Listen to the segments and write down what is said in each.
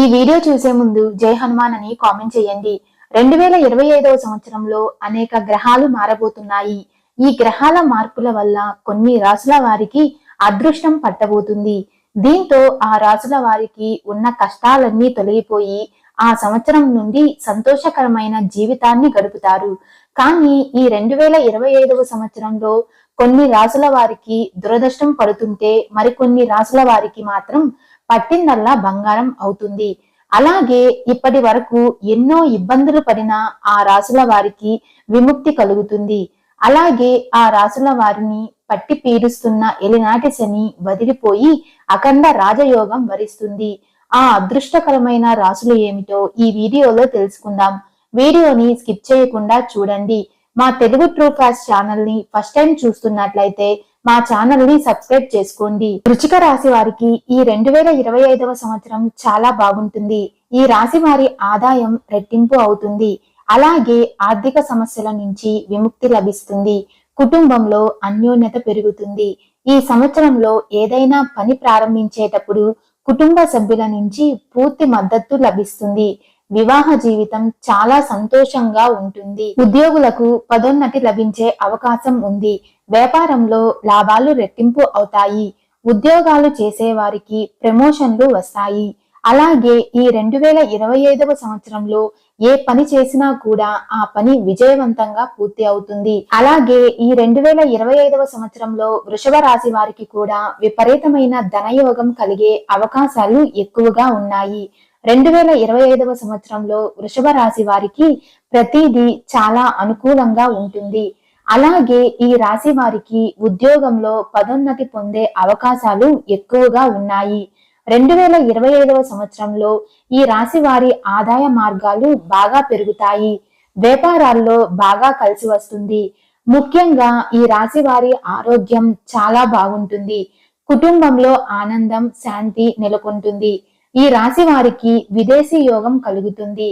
ఈ వీడియో చూసే ముందు జై హనుమాన్ అని కామెంట్ చేయండి. రెండు వేల ఇరవై ఐదవ సంవత్సరంలో అనేక గ్రహాలు మారబోతున్నాయి. ఈ గ్రహాల మార్పుల వల్ల కొన్ని రాసుల వారికి అదృష్టం పట్టబోతుంది. దీంతో ఆ రాసుల వారికి ఉన్న కష్టాలన్నీ తొలగిపోయి ఆ సంవత్సరం నుండి సంతోషకరమైన జీవితాన్ని గడుపుతారు. కానీ ఈ రెండు వేల ఇరవై ఐదవ సంవత్సరంలో కొన్ని రాసుల వారికి దురదృష్టం పడుతుంటే మరికొన్ని రాసుల వారికి మాత్రం పట్టిందల్లా బంగారం అవుతుంది. అలాగే ఇప్పటి వరకు ఎన్నో ఇబ్బందులు పడిన ఆ రాసుల వారికి విముక్తి కలుగుతుంది. అలాగే ఆ రాసుల వారిని పట్టి పీడిస్తున్న ఎలినాటి శని వదిలిపోయి అఖండ రాజయోగం వరిస్తుంది. ఆ అదృష్టకరమైన రాసులు ఏమిటో ఈ వీడియోలో తెలుసుకుందాం. వీడియోని స్కిప్ చేయకుండా చూడండి. మా తెలుగు ట్రూ ఫాస్ట్ ఛానల్ని ఫస్ట్ టైం చూస్తున్నట్లయితే మా ఛానల్ని సబ్స్క్రైబ్ చేసుకోండి. వృచిక రాశి వారికి ఈ రెండు వేల ఇరవై ఐదవ సంవత్సరం చాలా బాగుంటుంది. ఈ రాశి వారి ఆదాయం రెట్టింపు అవుతుంది. అలాగే ఆర్థిక సమస్యల నుంచి విముక్తి లభిస్తుంది. కుటుంబంలో అన్యోన్యత పెరుగుతుంది. ఈ సంవత్సరంలో ఏదైనా పని ప్రారంభించేటప్పుడు కుటుంబ సభ్యుల నుంచి పూర్తి మద్దతు లభిస్తుంది. వివాహ జీవితం చాలా సంతోషంగా ఉంటుంది. ఉద్యోగులకు పదోన్నతి లభించే అవకాశం ఉంది. వ్యాపారంలో లాభాలు రెట్టింపు అవుతాయి. ఉద్యోగాలు చేసేవారికి ప్రమోషన్లు వస్తాయి. అలాగే ఈ రెండు వేల ఇరవై ఐదవ సంవత్సరంలో ఏ పని చేసినా కూడా ఆ పని విజయవంతంగా పూర్తి అవుతుంది. అలాగే ఈ రెండు వేల ఇరవై ఐదవ సంవత్సరంలో వృషభ రాశి వారికి కూడా విపరీతమైన ధనయోగం కలిగే అవకాశాలు ఎక్కువగా ఉన్నాయి. రెండు వేల ఇరవై ఐదవ సంవత్సరంలో వృషభ రాశి వారికి ప్రతిదీ చాలా అనుకూలంగా ఉంటుంది. అలాగే ఈ రాశి వారికి ఉద్యోగంలో పదోన్నతి పొందే అవకాశాలు ఎక్కువగా ఉన్నాయి. రెండు వేల ఇరవై ఐదవ సంవత్సరంలో ఈ రాశి వారి ఆదాయ మార్గాలు బాగా పెరుగుతాయి. వ్యాపారాల్లో బాగా కలిసి వస్తుంది. ముఖ్యంగా ఈ రాశి వారి ఆరోగ్యం చాలా బాగుంటుంది. కుటుంబంలో ఆనందం శాంతి నెలకొంటుంది. ఈ రాశి వారికి విదేశీ యోగం కలుగుతుంది.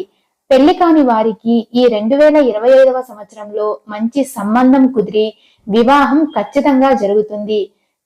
పెళ్ళి కాని వారికి ఈ రెండు వేల ఇరవై ఐదవ సంవత్సరంలో మంచి సంబంధం కుదిరి వివాహం ఖచ్చితంగా జరుగుతుంది.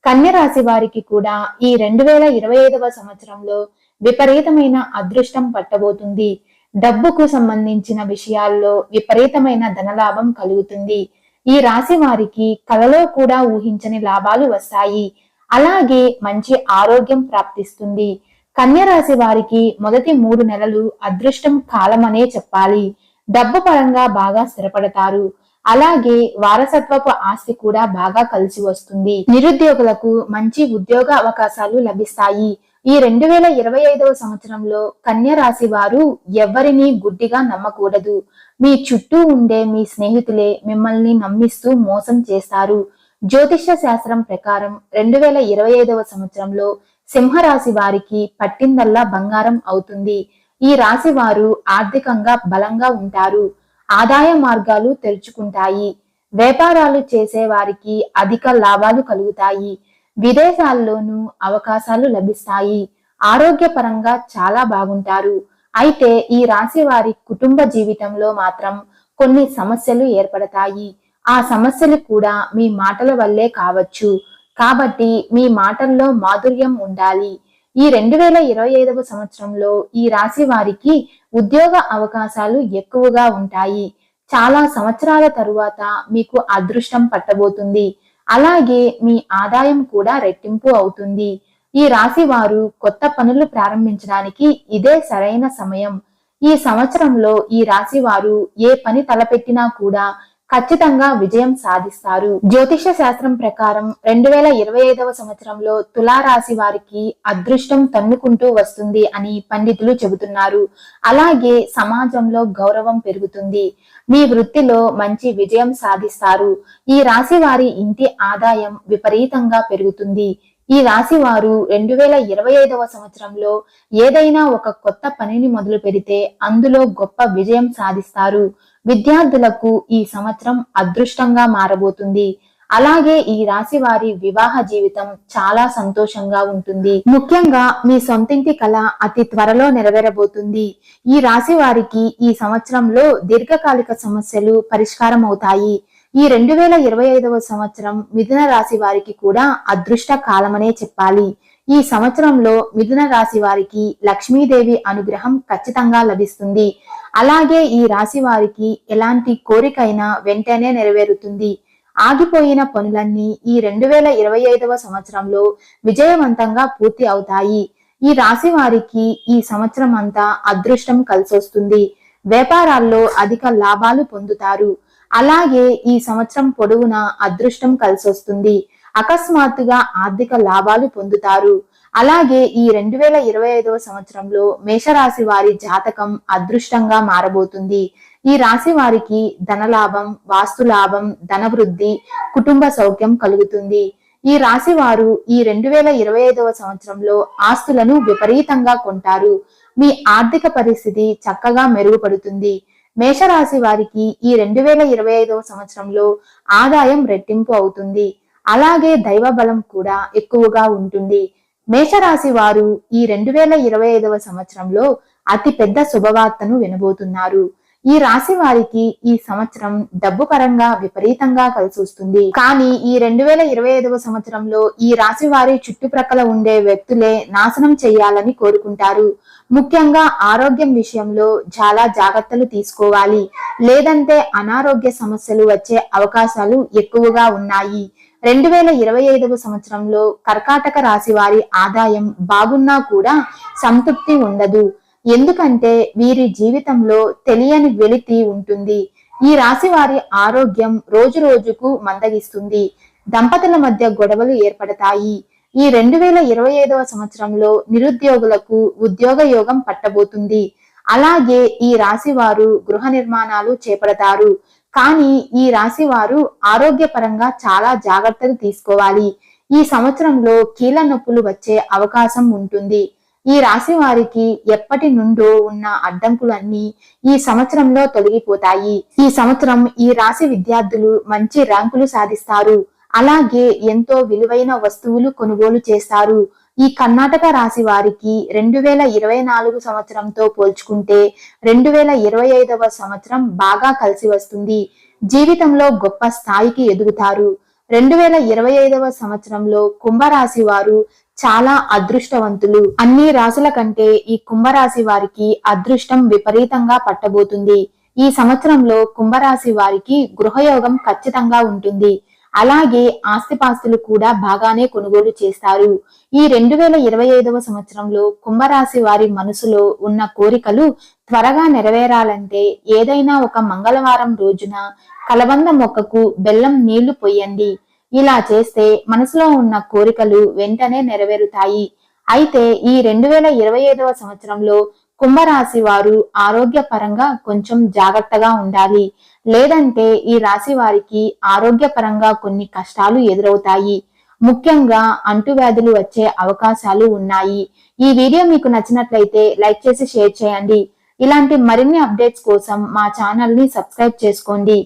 కన్య రాశి వారికి కూడా ఈ రెండు వేల ఇరవై ఐదవ సంవత్సరంలో విపరీతమైన అదృష్టం పట్టబోతుంది. డబ్బుకు సంబంధించిన విషయాల్లో విపరీతమైన ధనలాభం కలుగుతుంది. ఈ రాశి వారికి కలలో కూడా ఊహించని లాభాలు వస్తాయి. అలాగే మంచి ఆరోగ్యం ప్రాప్తిస్తుంది. కన్యరాశి వారికి మొదటి మూడు నెలలు అదృష్టం కాలమనే చెప్పాలి. డబ్బు పరంగా బాగా స్థిరపడతారు. అలాగే వారసత్వపు ఆస్తి కూడా బాగా కలిసి వస్తుంది. నిరుద్యోగులకు మంచి ఉద్యోగ అవకాశాలు లభిస్తాయి. ఈ రెండు వేల ఇరవై ఐదవ సంవత్సరంలో కన్య రాశి వారు ఎవరిని గుడ్డిగా నమ్మకూడదు. మీ చుట్టూ ఉండే మీ స్నేహితులే మిమ్మల్ని నమ్మిస్తూ మోసం చేస్తారు. జ్యోతిష్య శాస్త్రం ప్రకారం రెండు వేల ఇరవై ఐదవ సంవత్సరంలో సింహరాశి వారికి పట్టిందల్లా బంగారం అవుతుంది. ఈ రాశి వారు ఆర్థికంగా బలంగా ఉంటారు. ఆదాయ మార్గాలు తెరుచుకుంటాయి. వ్యాపారాలు చేసే వారికి అధిక లాభాలు కలుగుతాయి. విదేశాల్లోనూ అవకాశాలు లభిస్తాయి. ఆరోగ్యపరంగా చాలా బాగుంటారు. అయితే ఈ రాశి వారి కుటుంబ జీవితంలో మాత్రం కొన్ని సమస్యలు ఏర్పడతాయి. ఆ సమస్యలు కూడా మీ మాటల వల్లే కావచ్చు. కాబట్టి మీ మాటల్లో మాధుర్యం ఉండాలి. ఈ రెండు వేల ఇరవై ఐదవ సంవత్సరంలో ఈ రాశి వారికి ఉద్యోగ అవకాశాలు ఎక్కువగా ఉంటాయి. చాలా సంవత్సరాల తరువాత మీకు అదృష్టం పట్టబోతుంది. అలాగే మీ ఆదాయం కూడా రెట్టింపు అవుతుంది. ఈ రాశి వారు కొత్త పనులు ప్రారంభించడానికి ఇదే సరైన సమయం. ఈ సంవత్సరంలో ఈ రాశి వారు ఏ పని తలపెట్టినా కూడా ఖచ్చితంగా విజయం సాధిస్తారు. జ్యోతిష శాస్త్రం ప్రకారం రెండు వేల ఇరవై ఐదవ సంవత్సరంలో తులారాశి వారికి అదృష్టం తన్నుకుంటూ వస్తుంది అని పండితులు చెబుతున్నారు. అలాగే సమాజంలో గౌరవం పెరుగుతుంది. మీ వృత్తిలో మంచి విజయం సాధిస్తారు. ఈ రాశి వారి ఇంటి ఆదాయం విపరీతంగా పెరుగుతుంది. ఈ రాశి వారు రెండు వేల ఇరవై ఐదవ సంవత్సరంలో ఏదైనా ఒక కొత్త పనిని మొదలు పెడితే అందులో గొప్ప విజయం సాధిస్తారు. విద్యార్థులకు ఈ సంవత్సరం అదృష్టంగా మారబోతుంది. అలాగే ఈ రాశి వారి వివాహ జీవితం చాలా సంతోషంగా ఉంటుంది. ముఖ్యంగా మీ సొంతింటి కళ అతి త్వరలో నెరవేరబోతుంది. ఈ రాశి వారికి ఈ సంవత్సరంలో దీర్ఘకాలిక సమస్యలు పరిష్కారం అవుతాయి. ఈ రెండు వేల ఇరవై ఐదవ సంవత్సరం మిథున రాశి వారికి కూడా అదృష్ట కాలమనే చెప్పాలి. ఈ సంవత్సరంలో మిథున రాశి వారికి లక్ష్మీదేవి అనుగ్రహం ఖచ్చితంగా లభిస్తుంది. అలాగే ఈ రాశి వారికి ఎలాంటి కోరికైనా వెంటనే నెరవేరుతుంది. ఆగిపోయిన పనులన్నీ ఈ రెండు వేల ఇరవై ఐదవ సంవత్సరంలో విజయవంతంగా పూర్తి అవుతాయి. ఈ రాశి వారికి ఈ సంవత్సరం అంతా అదృష్టం కలిసొస్తుంది. వ్యాపారాల్లో అధిక లాభాలు పొందుతారు. అలాగే ఈ సంవత్సరం పొడవునా అదృష్టం కలిసొస్తుంది. అకస్మాత్తుగా ఆర్థిక లాభాలు పొందుతారు. అలాగే ఈ రెండు వేల ఇరవై ఐదవ సంవత్సరంలో మేషరాశి వారి జాతకం అదృష్టంగా మారబోతుంది. ఈ రాశి వారికి ధనలాభం వాస్తు లాభం ధనవృద్ధి కుటుంబ సౌఖ్యం కలుగుతుంది. ఈ రాశి వారు ఈ రెండు వేల ఇరవై ఐదవ సంవత్సరంలో ఆస్తులను విపరీతంగా కొంటారు. మీ ఆర్థిక పరిస్థితి చక్కగా మెరుగుపడుతుంది. మేషరాశి వారికి ఈ రెండు వేల ఇరవై ఐదవ సంవత్సరంలో ఆదాయం రెట్టింపు అవుతుంది. అలాగే దైవ బలం కూడా ఎక్కువగా ఉంటుంది. మేషరాశి వారు ఈ రెండు వేల ఇరవై ఐదవ సంవత్సరంలో అతి పెద్ద శుభవార్తను వినబోతున్నారు. ఈ రాశి వారికి ఈ సంవత్సరం డబ్బు పరంగా విపరీతంగా కలిసి వస్తుంది. కానీ ఈ రెండు వేల ఇరవై ఐదవ సంవత్సరంలో ఈ రాశి వారి చుట్టుప్రక్కల ఉండే వ్యక్తులే నాశనం చేయాలని కోరుకుంటారు. ముఖ్యంగా ఆరోగ్యం విషయంలో చాలా జాగ్రత్తలు తీసుకోవాలి. లేదంటే అనారోగ్య సమస్యలు వచ్చే అవకాశాలు ఎక్కువగా ఉన్నాయి. రెండు వేల ఇరవై ఐదవ సంవత్సరంలో కర్కాటక రాశి వారి ఆదాయం బాగున్నా కూడా సంతృప్తి ఉండదు. ఎందుకంటే వీరి జీవితంలో తెలియని వెలితి ఉంటుంది. ఈ రాశి వారి ఆరోగ్యం రోజు రోజుకు మందగిస్తుంది. దంపతుల మధ్య గొడవలు ఏర్పడతాయి. ఈ రెండు వేల ఇరవై ఐదవ సంవత్సరంలో నిరుద్యోగులకు ఉద్యోగ యోగం పట్టబోతుంది. అలాగే ఈ రాశి వారు గృహ నిర్మాణాలు చేపడతారు. కానీ ఈ రాశి వారు ఆరోగ్యపరంగా చాలా జాగ్రత్తలు తీసుకోవాలి. ఈ సంవత్సరంలో కీళ్ళ నొప్పులు వచ్చే అవకాశం ఉంటుంది. ఈ రాశి వారికి ఎప్పటి నుండో ఉన్న అడ్డంకులన్నీ ఈ సంవత్సరంలో తొలగిపోతాయి. ఈ సంవత్సరం ఈ రాశి విద్యార్థులు మంచి ర్యాంకులు సాధిస్తారు. అలాగే ఎంతో విలువైన వస్తువులు కొనుగోలు చేస్తారు. ఈ కర్ణాటక రాశి వారికి రెండు వేల ఇరవై నాలుగు సంవత్సరంతో పోల్చుకుంటే రెండు వేల ఇరవై ఐదవ సంవత్సరం బాగా కలిసి వస్తుంది. జీవితంలో గొప్ప స్థాయికి ఎదుగుతారు. రెండు వేల ఇరవై ఐదవ సంవత్సరంలో కుంభరాశి వారు చాలా అదృష్టవంతులు. అన్ని రాశుల కంటే ఈ కుంభరాశి వారికి అదృష్టం విపరీతంగా పట్టబోతుంది. ఈ సంవత్సరంలో కుంభరాశి వారికి గృహయోగం ఖచ్చితంగా ఉంటుంది. అలాగే ఆస్తిపాస్తులు కూడా బాగానే కొనుగోలు చేస్తారు. ఈ రెండు వేల ఇరవై ఐదవ సంవత్సరంలో కుంభరాశి వారి మనసులో ఉన్న కోరికలు త్వరగా నెరవేరాలంటే ఏదైనా ఒక మంగళవారం రోజున కలబంద మొక్కకు బెల్లం నీళ్ళు పొయ్యండి. ఇలా చేస్తే మనసులో ఉన్న కోరికలు వెంటనే నెరవేరుతాయి. అయితే ఈ రెండు వేల ఇరవై ఐదవ సంవత్సరంలో కుంభరాశి వారు ఆరోగ్యపరంగా కొంచెం జాగ్రత్తగా ఉండాలి. లేదంటే ఈ రాశి వారికి ఆరోగ్యపరంగా కొన్ని కష్టాలు ఎదురవుతాయి. ముఖ్యంగా అంటువ్యాధులు వచ్చే అవకాశాలు ఉన్నాయి. ఈ వీడియో మీకు నచ్చినట్లయితే లైక్ చేసి షేర్ చేయండి. ఇలాంటి మరిన్ని అప్డేట్స్ కోసం మా ఛానల్ని సబ్స్క్రైబ్ చేసుకోండి.